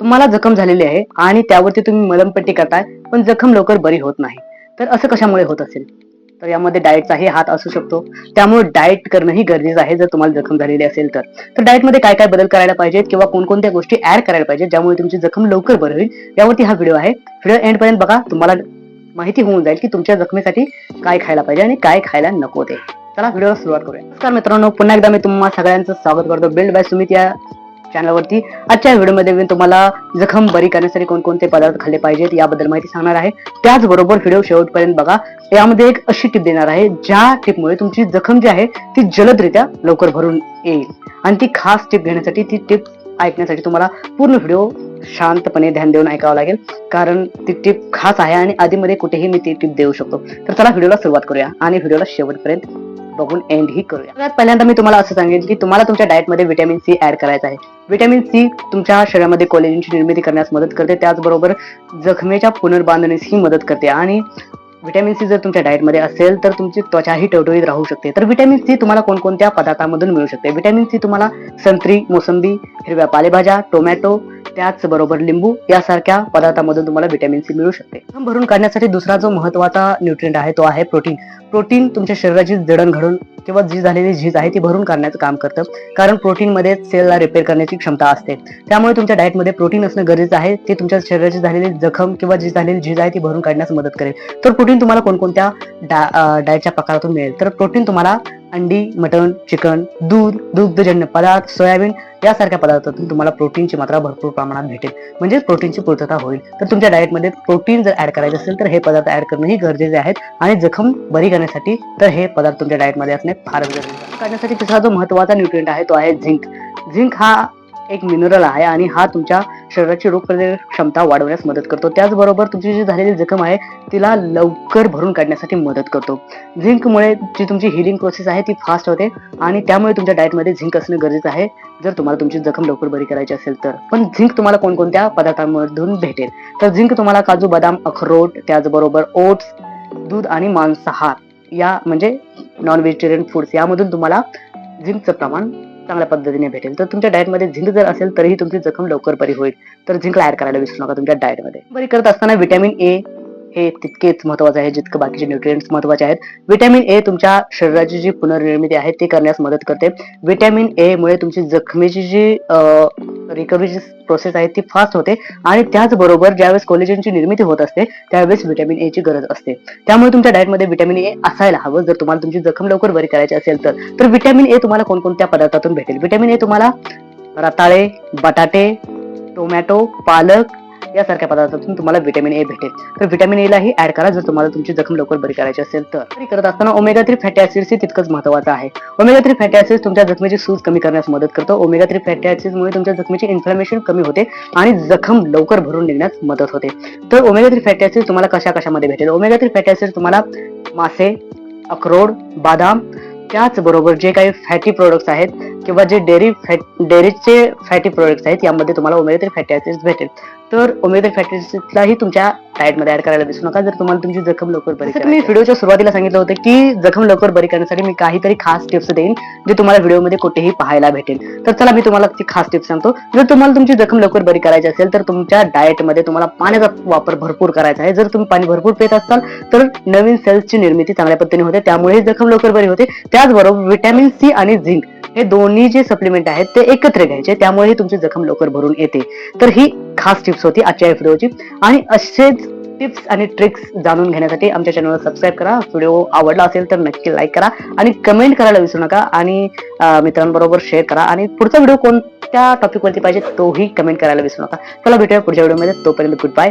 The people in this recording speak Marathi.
तुम्हाला जखम झालेली आहे आणि त्यावरती तुम्ही मलमपट्टी करताय पण जखम लवकर बरी होत नाही. तर असं कशामुळे होत असेल? तर यामध्ये डाएटचाही हात असू शकतो. त्यामुळे डाएट करणंही गरजेचं आहे जर तुम्हाला जखम झालेली असेल तर. तर डाएटमध्ये काय काय बदल करायला पाहिजेत किंवा कोणकोणत्या गोष्टी ऍड करायला पाहिजेत ज्यामुळे तुमची जखम लवकर बरी होईल? यावरती हा व्हिडिओ आहे. व्हिडिओ एंडपर्यंत बघा. तुम्हाला माहिती होऊन जाईल की तुमच्या जखमेसाठी काय खायला पाहिजे आणि काय खायला नको ते. चला व्हिडिओला सुरुवात करूया. नमस्कार मित्रांनो. पुन्हा एकदा मी तुम्हाला सगळ्यांचं स्वागत करतो. बिल्ड बाय सुमित या चॅनलवरती आजच्या व्हिडिओमध्ये मी तुम्हाला जखम बरी करण्यासाठी कोणकोणते पदार्थ खाल्ले पाहिजेत याबद्दल माहिती सांगणार आहे. त्याचबरोबर व्हिडिओ शेवटपर्यंत बघा. यामध्ये एक अशी टिप देणार आहे ज्या टिपमुळे तुमची जखम जी आहे ती जलदरित्या लवकर भरून येईल. आणि ती खास टिप घेण्यासाठी ती टिप ऐकण्यासाठी तुम्हाला पूर्ण व्हिडिओ शांतपणे ध्यान देऊन ऐकावं लागेल. कारण ती टिप खास आहे आणि आधीमध्ये कुठेही मी ती टिप देऊ शकतो. तर चला व्हिडिओला सुरुवात करूया आणि व्हिडिओला शेवटपर्यंत बघून एंड ही करूया. सगळ्यात पहिल्यांदा मी तुम्हाला असं सांगेन की तुम्हाला तुमच्या डाएटमध्ये व्हिटॅमिन सी ऍड करायचं आहे. व्हिटॅमिन सी तुमच्या शरीरामध्ये कोलेजनची निर्मिती करण्यास मदत करते. त्याचबरोबर जखमेच्या पुनर्बांधणीस ही मदत करते. आणि व्हिटॅमिन सी जर तुमच्या डाएटमध्ये असेल तर तुमची त्वचाही टवटवीत राहू शकते. तर व्हिटॅमिन सी तुम्हाला कोणकोणत्या पदार्थांमधून मिळू शकते? व्हिटॅमिन सी तुम्हाला संत्री मोसंबी हिरव्या पालेभाज्या टोमॅटो त्याचबरोबर लिंबू यासारख्या पदार्थामधून तुम्हाला व्हिटॅमिन सी मिळू शकते. भरून काढण्यासाठी दुसरा जो महत्त्वाचा न्यूट्रिएंट आहे तो आहे प्रोटीन प्रोटीन तुमच्या शरीराची जडण घडून किंवा जी झालेली झीज आहे ती भरून काढण्याचं काम करतं. कारण प्रोटीनमध्ये सेलला रिपेअर करण्याची क्षमता असते. त्यामुळे तुमच्या डाएटमध्ये प्रोटीन असणं गरजेचं आहे. ते तुमच्या शरीराची झालेली जखम किंवा जी झालेली झीज आहे ती भरून काढण्यास मदत करेल. तर प्रोटीन तुम्हाला कोणकोणत्या डाएटच्या प्रकारातून मिळेल? तर प्रोटीन तुम्हाला अंडी मटण चिकन दूध दुग्धजन्य पदार्थ सोयाबीन यासारख्या पदार्थातून तुम्हाला प्रोटीनची मात्रा भरपूर प्रमाणात भेटेल. म्हणजेच प्रोटीनची पूर्तता होईल. तर तुमच्या डाएटमध्ये प्रोटीन जर ऍड करायचे असेल तर हे पदार्थ ऍड करणंही गरजेचे आहेत आणि जखम बरी करण्यासाठी तर हे पदार्थ तुमच्या डाएटमध्ये असणे फार गरजेचे करण्यासाठी तिसरा जो महत्त्वाचा न्यूट्रिएंट आहे तो आहे झिंक. झिंक हा एक मिनरल आहे आणि हा तुमच्या शरीराची रोगप्रतिकारक क्षमता वाढवण्यास मदत करतो. त्याचबरोबर तुमची जी झालेली जखम आहे तिला लवकर भरून काढण्यासाठी मदत करतो. झिंकमुळे जी तुमची हिलिंग प्रोसेस आहे ती फास्ट होते आणि त्यामुळे तुमच्या डाएटमध्ये झिंक असणं गरजेचं आहे. जर तुम्हाला तुमची जखम लवकर बरी करायची असेल तर. पण झिंक तुम्हाला कोणकोणत्या पदार्थांमधून भेटेल? तर झिंक तुम्हाला काजू बदाम अखरोट त्याचबरोबर ओट्स दूध आणि मांसाहार या म्हणजे नॉन व्हेजिटेरियन फूड्स यामधून तुम्हाला झिंकचं प्रमाण चांगल्या पद्धतीने भेटेल. तर तुमच्या डाएटमध्ये झिंक जर असेल तरीही तुमची जखम लवकर बरी होईल. तर झिंक ऍड करायला विसरू नका तुमच्या डाएटमध्ये बरी करत असताना व्हिटॅमिन ए हे तितकेच महत्वाचं आहे जितकं बाकीचे न्यूट्रिएंट्स महत्त्वाचे आहेत. व्हिटॅमिन ए तुमच्या शरीराची जी पुनर्निर्मिती आहे ती करण्यास मदत करते. व्हिटॅमिन ए मुळे तुमची जखमेची जी रिकव्हरीची प्रोसेस आहे ती फास्ट होते आणि त्याचबरोबर ज्यावेळेस कोलेजनची निर्मिती होत असते त्यावेळेस व्हिटॅमिन ए ची गरज असते. त्यामुळे तुमच्या डाएटमध्ये व्हिटॅमिन ए असायला हवं. जर तुम्हाला तुमची जखम लवकर बरी करायची असेल तर तर व्हिटॅमिन ए तुम्हाला कोणकोणत्या पदार्थातून भेटेल? व्हिटॅमिन ए तुम्हाला रताळे बटाटे टोमॅटो पालक यासारख्या पदार्थातून तुम्हाला व्हिटॅमिन ए भेटेल. तर व्हिटॅमिन ए लाही ऍड करा जर तुम्हाला तुमची जखम लवकर बरी करायची असेल तर. करत असताना ओमेगा थ्री फॅटी ऍसिड्स तितकंच महत्वाचं आहे. ओमेगा थ्री फॅटी ऍसिड तुमच्या जखमेची सूज कमी करण्यास मदत करतो. ओमेगा थ्री फॅटी ऍसिड्स मुळे तुमच्या जखमेची इन्फ्लॅमेशन कमी होते आणि जखम लवकर भरून निघण्यास मदत होते. तर ओमेगा थ्री फॅटी ऍसिड तुम्हाला कशा कशामध्ये भेटेल? ओमेगा थ्री फॅटी ऍसिड तुम्हाला मासे अक्रोड बदाम त्याचबरोबर जे काही फॅटी प्रोडक्ट्स आहेत किंवा जे डेअरी फॅट डेअरीचे फॅटी प्रोडक्ट्स आहेत यामध्ये तुम्हाला ओमेगा थ्री फॅटी ऍसिड्स भेटेल. तर ओमेगा थ्री फॅटी ऍसिड्सलाही तुमच्या डाएटमध्ये ऍड करायला विसरू नका. जर तुम्हाला तुमची जखम लवकर बरी मी व्हिडिओच्या सुरुवातीला सांगितलं होतं की जखम लवकर बरी करण्यासाठी मी काहीतरी खास टिप्स देईन जे तुम्हाला व्हिडिओमध्ये कुठेही पाहायला भेटेल. तर चला मी तुम्हाला ती खास टिप्स सांगतो. जर तुम्हाला तुमची जखम लवकर बरी करायची असेल तर तुमच्या डाएटमध्ये तुम्हाला पाण्याचा वापर भरपूर करायचा आहे. जर तुम्ही पाणी भरपूर पित असाल तर नवीन सेल्सची निर्मिती चांगल्या पद्धतीने होते. त्यामुळे जखम लवकर बरी होते. त्याचबरोबर व्हिटॅमिन सी आणि झिंक हे दोन्ही जे सप्लिमेंट आहेत ते एकत्र घ्यायचे. त्यामुळे तुमची जखम लवकर भरून येते. तर ही खास टिप्स होती आजच्या व्हिडिओची आणि असेच टिप्स आणि ट्रिक्स जाणून घेण्यासाठी आमच्या चॅनलला सबस्क्राईब करा. व्हिडिओ आवडला असेल तर नक्की लाईक करा. आणि कमेंट करायला विसरू नका. आणि मित्रांबरोबर शेअर करा. आणि पुढचा व्हिडिओ कोणत्या टॉपिक वरती पाहिजे तोही कमेंट करायला विसरू नका. चला भेटूया पुढच्या व्हिडिओमध्ये तोपर्यंत गुड बाय